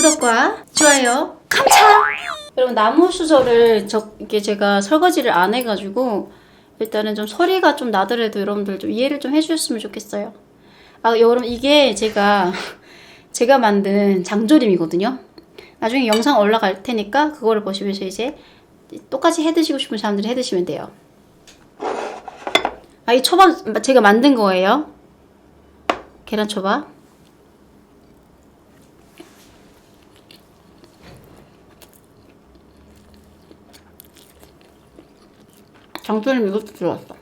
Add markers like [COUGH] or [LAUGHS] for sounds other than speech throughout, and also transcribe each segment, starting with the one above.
구독과 좋아요 감차 여러분 나무 수저를 저 이게 제가 설거지를 안 해가지고 일단은 좀 소리가 좀 나더라도 여러분들 좀 이해를 좀 해주셨으면 좋겠어요. 아 여러분 이게 제가 [LAUGHS] 제가 만든 장조림이거든요. 나중에 영상 올라갈 테니까 그거를 보시면서 이제 똑같이 해 드시고 싶은 사람들이 해 드시면 돼요. 아이 초밥 제가 만든 거예요. 계란 초밥 장조림 이것도 들어왔어.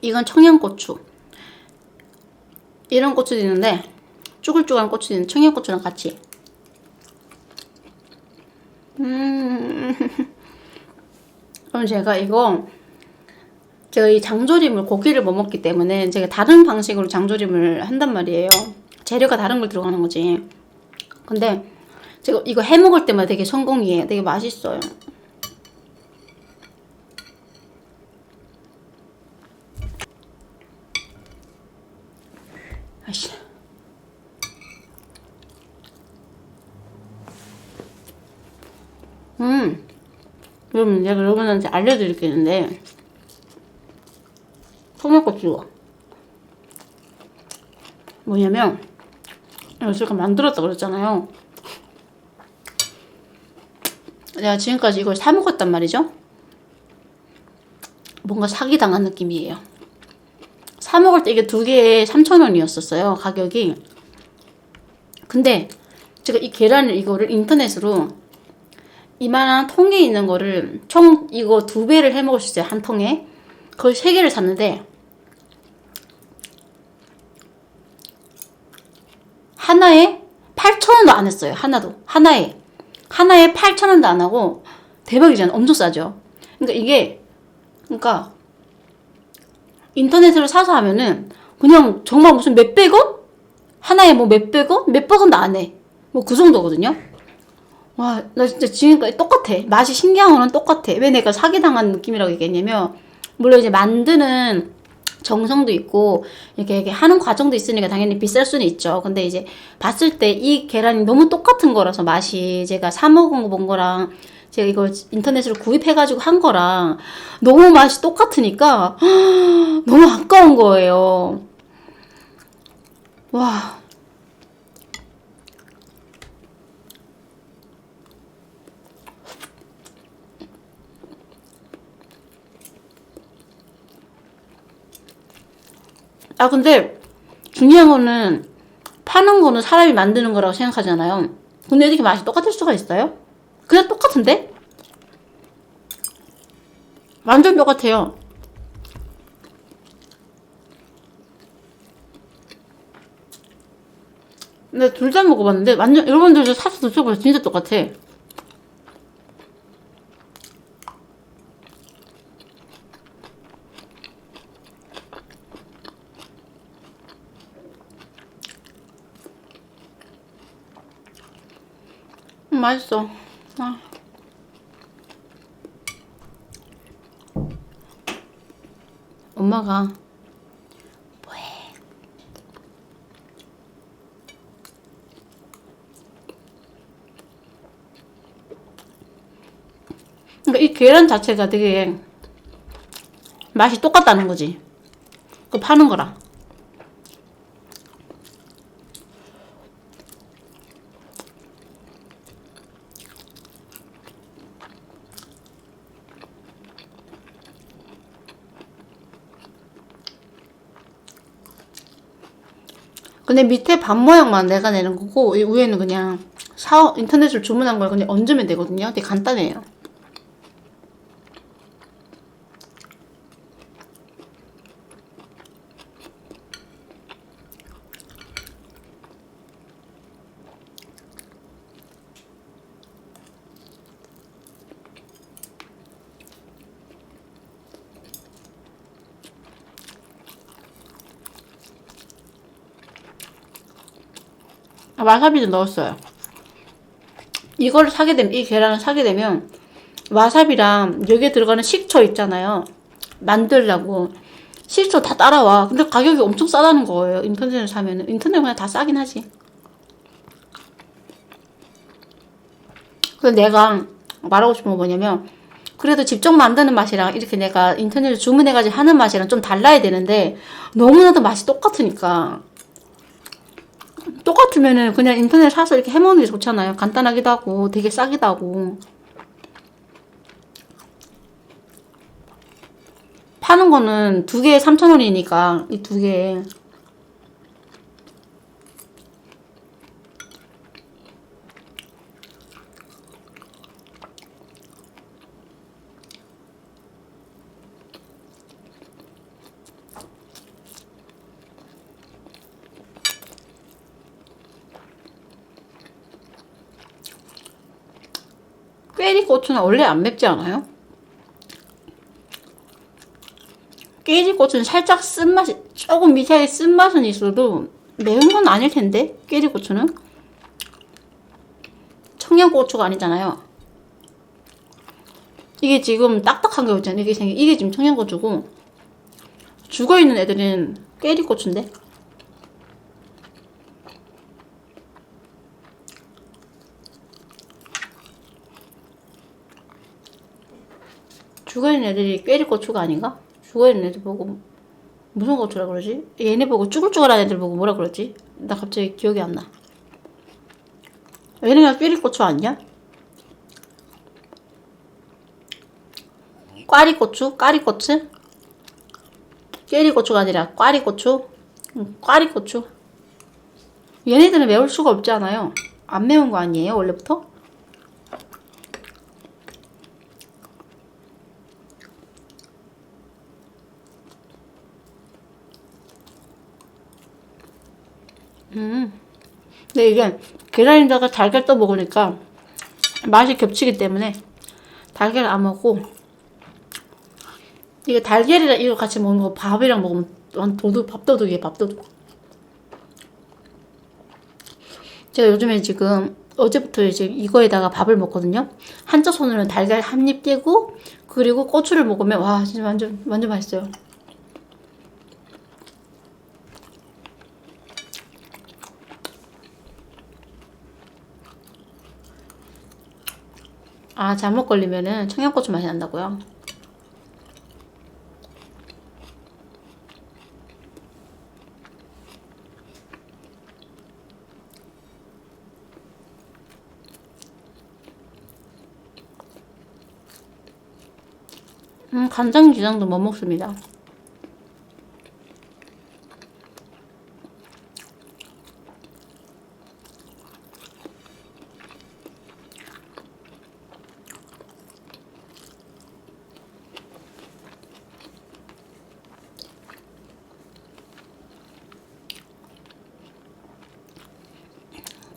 이건 청양고추. 이런 고추도 있는데 쭈글쭈글한 고추도 있는 청양고추랑 같이. [LAUGHS] 그럼 제가 이거 이 장조림을 고기를 못 먹기 때문에 제가 다른 방식으로 장조림을 한단 말이에요. 재료가 다른 걸 들어가는 거지. 근데 제가 이거 해 먹을 때마다 되게 성공이에요. 되게 맛있어요. 아씨. 음. 그러면 제가 여러분한테 알려드릴 게 있는데 토마토 뭐냐면 제가 만들었다 그랬잖아요. 내가 지금까지 이걸 사 먹었단 말이죠? 뭔가 사기당한 느낌이에요. 사 먹을 때 이게 두 개에 3,000원이었었어요 가격이. 근데 제가 이 계란을 이거를 인터넷으로 이만한 통에 있는 거를 총 이거 두 배를 해 먹을 수 있어요 한 통에 그걸 세 개를 샀는데 하나에 8,000원도 안 했어요 하나도 하나에 하나에 8,000원도 안 하고 대박이잖아요 엄청 싸죠 그러니까 이게 그러니까 인터넷으로 사서 하면은 그냥 정말 무슨 몇백 원? 하나에 뭐 몇백 원? 몇백 원도 안 해. 뭐 그 정도거든요. 와, 나 진짜 지금까지 똑같아. 맛이 신기한 거는 똑같아. 왜 내가 사기당한 느낌이라고 얘기했냐면, 물론 이제 만드는 정성도 있고, 이렇게, 이렇게 하는 과정도 있으니까 당연히 비쌀 수는 있죠. 근데 이제 봤을 때 이 계란이 너무 똑같은 거라서 맛이 제가 사먹은 거본 거랑 제가 이걸 인터넷으로 구입해가지고 한 거랑 너무 맛이 똑같으니까 [GASPS] 너무 아까운 거예요. 와. 아, 근데 중요한 거는 파는 거는 사람이 만드는 거라고 생각하잖아요. 근데 이렇게 맛이 똑같을 수가 있어요? 그냥 똑같은데? 완전 똑같아요. 근데 둘 다 먹어봤는데 완전 여러분들도 사서 드셔보세요. 진짜 똑같아. 맛있어. 아. 엄마가 뭐해? 그러니까 이 계란 자체가 되게 맛이 똑같다는 거지. 그 파는 거랑. 근데 밑에 밥 모양만 내가 내는 거고 이 위에는 그냥 사 인터넷으로 주문한 걸 그냥 얹으면 되거든요. 되게 간단해요. 와사비도 넣었어요. 이걸 사게 되면, 이 계란을 사게 되면, 와사비랑 여기에 들어가는 식초 있잖아요. 만들라고. 식초 다 따라와. 근데 가격이 엄청 싸다는 거예요. 인터넷에 사면은. 인터넷 그냥 다 싸긴 하지. 그래서 내가 말하고 싶은 건 뭐냐면, 그래도 직접 만드는 맛이랑 이렇게 내가 인터넷에 주문해가지고 하는 맛이랑 좀 달라야 되는데, 너무나도 맛이 똑같으니까. 똑같으면은 그냥 인터넷 사서 이렇게 해먹는 게 좋잖아요. 간단하기도 하고, 되게 싸기도 하고. 파는 거는 두 개에 3,000원이니까, 이 두 개에. 꾀리고추는 원래 안 맵지 않아요? 꾀리고추는 살짝 쓴맛이 조금 미세하게 쓴맛은 있어도 매운 건 아닐 텐데 꾀리고추는 청양고추가 아니잖아요. 이게 지금 딱딱한 게 있잖아요. 이게 이게 지금 청양고추고 죽어 있는 애들은 꾀리고추인데. 죽어있는 애들이 꾀리 고추가 아닌가? 죽어있는 애들 보고 무슨 고추라 그러지? 얘네 보고 쭈글쭈글한 애들 보고 뭐라 그러지? 나 갑자기 기억이 안 나. 얘네가 꾀리 고추 아니야? 꽈리 고추? 까리 고추? 꾀리 고추가 아니라 꽈리 고추? 응, 꽈리 고추. 얘네들은 매울 수가 없지 않아요. 안 매운 거 아니에요, 원래부터? 음. 근데 이게 계란에다가 달걀 떠 먹으니까 맛이 겹치기 때문에 달걀 안 먹고 이게 달걀이랑 이거 같이 먹는 거 밥이랑 먹으면 완 도둑 밥도둑이에요 밥도둑. 제가 요즘에 지금 어제부터 이제 이거에다가 밥을 먹거든요. 한쪽 손으로는 달걀 한 입 떼고 그리고 고추를 먹으면 와 진짜 완전 완전 맛있어요 아, 잘못 걸리면은 청양고추 맛이 난다고요? 음, 간장게장도 못 먹습니다.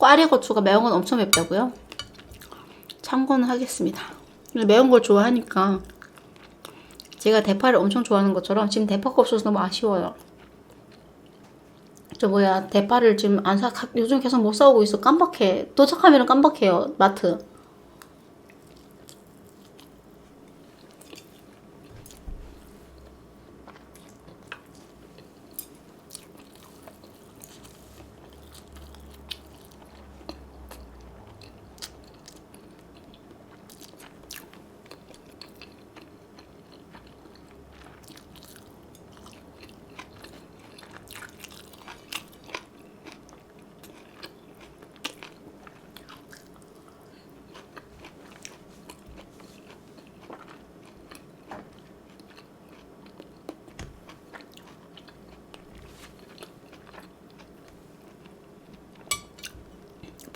꽈리 고추가 매운 건 엄청 맵다고요? 참고는 하겠습니다. 매운 걸 좋아하니까 제가 대파를 엄청 좋아하는 것처럼 지금 대파가 없어서 너무 아쉬워요. 저 뭐야 대파를 지금 안 사, 요즘 계속 못 사오고 있어. 깜빡해. 도착하면 깜빡해요. 마트.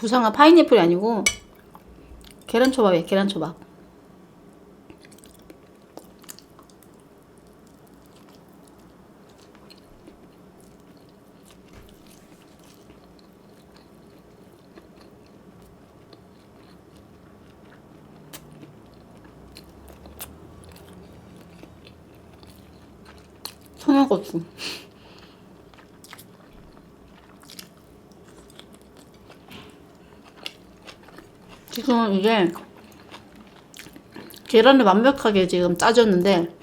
부상아 파인애플이 아니고 계란초밥이에요. 계란초밥. 청양고추. 지금 이게 계란을 완벽하게 지금 짜줬는데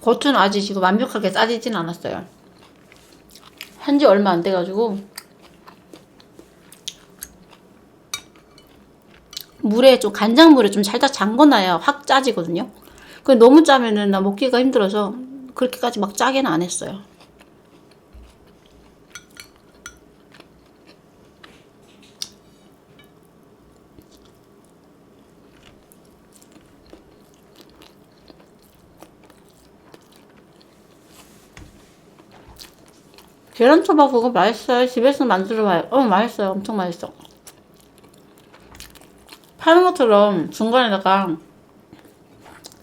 겉은 아직 지금 완벽하게 짜지진 않았어요. 한 지 얼마 안 돼가지고 물에 좀 간장물에 좀 살짝 잠궈놔야 확 짜지거든요. 그 너무 짜면은 나 먹기가 힘들어서 그렇게까지 막 짜게는 안 했어요. 계란초밥 그거 맛있어요. 집에서 만들어 봐요. 어, 맛있어요. 엄청 맛있어. 파는 것처럼 중간에다가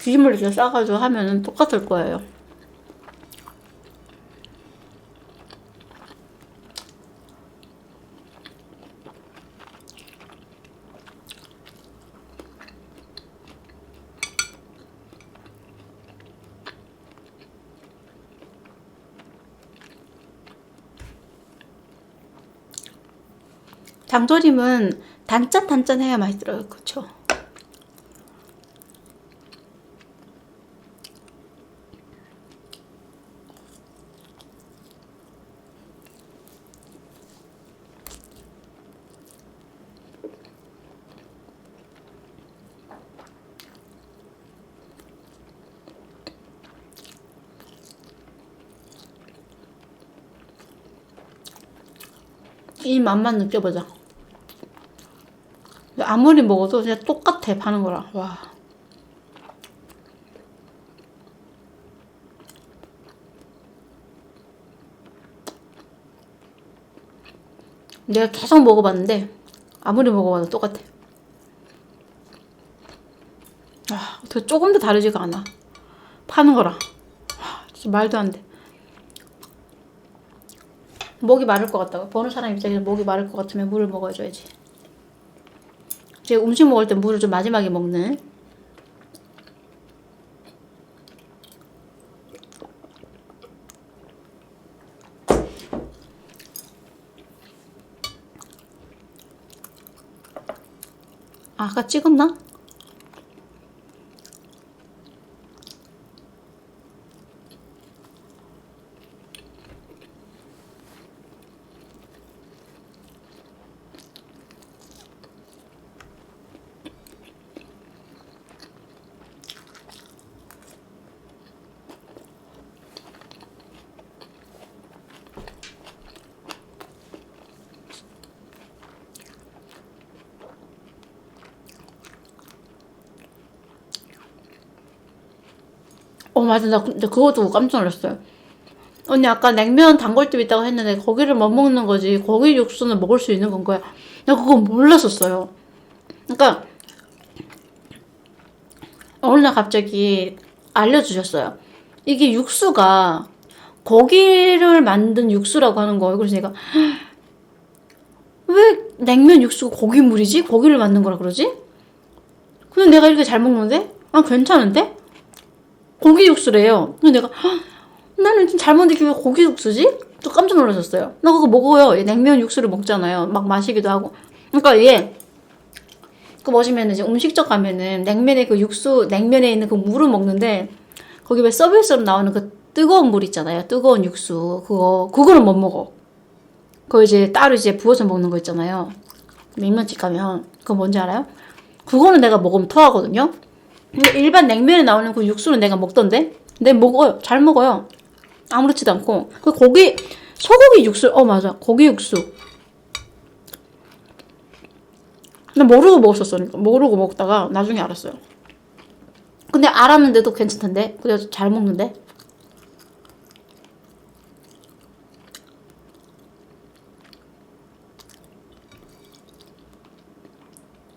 기름을 이렇게 싸가지고 하면은 똑같을 거예요. 장조림은 단짠단짠해야 맛있더라고요. 그쵸? 이 맛만 느껴보자. 아무리 먹어도 그냥 똑같아 파는 거랑. 와. 내가 계속 먹어봤는데 아무리 먹어봐도 똑같아. 아 어떻게 조금 도 다르지가 않아. 파는 거랑. 와, 진짜 말도 안돼. 목이 마를 것 같다고? 보는 사람 입장에서 목이 마를 것 같으면 물을 먹어줘야지 제가 음식 먹을 때 물을 좀 마지막에 먹는 아, 아까 찍었나? 어, 맞아. 나 근데 그것도 깜짝 놀랐어요. 언니 아까 냉면 단골집 있다고 했는데 거기를 못 먹는 거지. 거기 육수는 먹을 수 있는 건가요? 나 그거 몰랐었어요. 그러니까 어느 날 갑자기 알려주셨어요. 이게 육수가 고기를 만든 육수라고 하는 거예요. 그래서 내가 왜 냉면 육수가 고기물이지? 고기를 만든 거라 그러지? 근데 내가 이렇게 잘 먹는데? 아 괜찮은데? 고기 육수래요. 근데 내가 "헉, 나는 지금 잘못 느끼고 왜 고기 육수지? 또 깜짝 놀라셨어요. 나 그거 먹어요. 얘 냉면 육수를 먹잖아요. 막 마시기도 하고. 그러니까 이게 그 보시면은 이제 음식점 가면은 냉면에 그 육수 냉면에 있는 그 물을 먹는데 거기 왜 서비스로 나오는 그 뜨거운 물 있잖아요. 뜨거운 육수 그거 그거는 못 먹어. 그거 이제 따로 이제 부어서 먹는 거 있잖아요. 냉면집 가면 그거 뭔지 알아요? 그거는 내가 먹으면 토하거든요. 근데 일반 냉면에 나오는 그 육수는 내가 먹던데? 내 먹어요. 잘 먹어요. 아무렇지도 않고. 그 고기, 소고기 육수, 어, 맞아. 고기 육수. 나 모르고 먹었었어. 그러니까 모르고 먹다가 나중에 알았어요. 근데 알았는데도 괜찮던데? 그래서 잘 먹는데?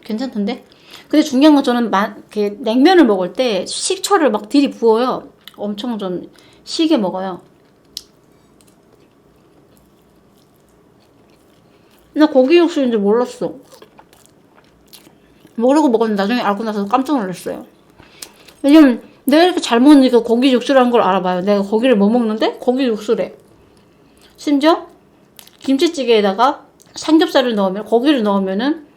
괜찮던데? 근데 중요한 건 저는 마, 이렇게 냉면을 먹을 때 식초를 막 들이 부어요. 엄청 좀 시게 먹어요. 나 고기 육수인 줄 몰랐어. 모르고 먹었는데 나중에 알고 나서 깜짝 놀랐어요. 왜냐면 내가 이렇게 잘 먹으니까 고기 육수라는 걸 알아봐요. 내가 고기를 뭐 먹는데? 고기 육수래. 심지어 김치찌개에다가 삼겹살을 넣으면 고기를 넣으면은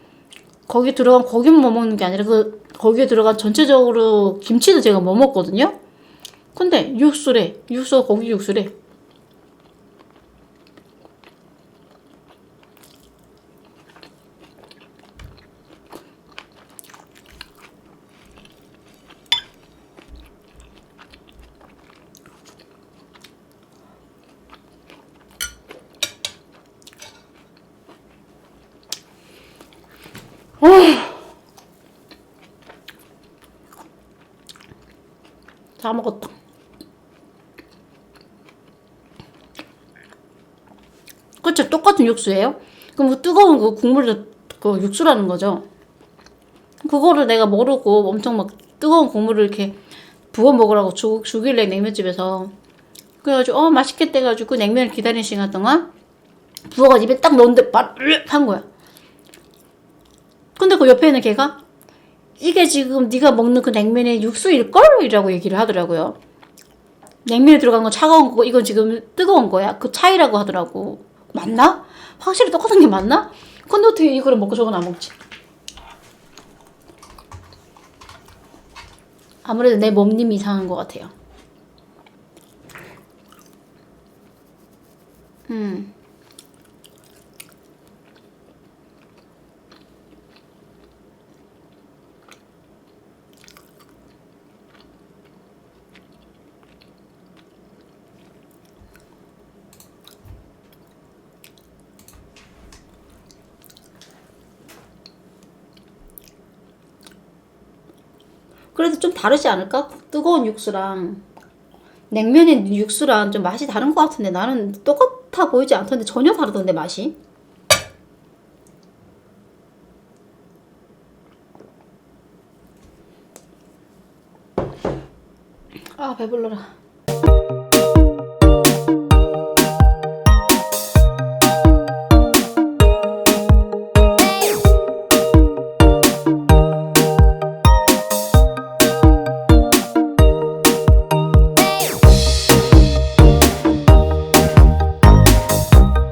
거기 들어간 고기만 뭐 먹는 게 아니라 그 거기에 들어간 전체적으로 김치도 제가 뭐 먹거든요. 근데 육수래 육수 고기 육수래 다 먹었다. 그쵸? 똑같은 육수예요? 그럼 그 뜨거운 그 국물이 그 육수라는 거죠. 그거를 내가 모르고 엄청 막 뜨거운 국물을 이렇게 부어 먹으라고 주, 주길래 냉면집에서 그래가지고 어 맛있겠다 해가지고 냉면을 기다리는 시간 동안 부어가지고 입에 딱 넣었는데 바르르한 거야. 근데 그 옆에 있는 걔가 이게 지금 네가 먹는 그 냉면의 육수일걸? 이라고 얘기를 하더라고요. 냉면에 들어간 건 차가운 거고 이건 지금 뜨거운 거야. 그 차이라고 하더라고. 맞나? 확실히 똑같은 게 맞나? 근데 어떻게 이거를 먹고 저건 안 먹지? 아무래도 내 몸님이 이상한 것 같아요. 음. 그래도 좀 다르지 않을까? 뜨거운 육수랑 냉면의 육수랑 좀 맛이 다른 것 같은데 나는 똑같아 보이지 않던데 전혀 다르던데 맛이. 아 배불러라.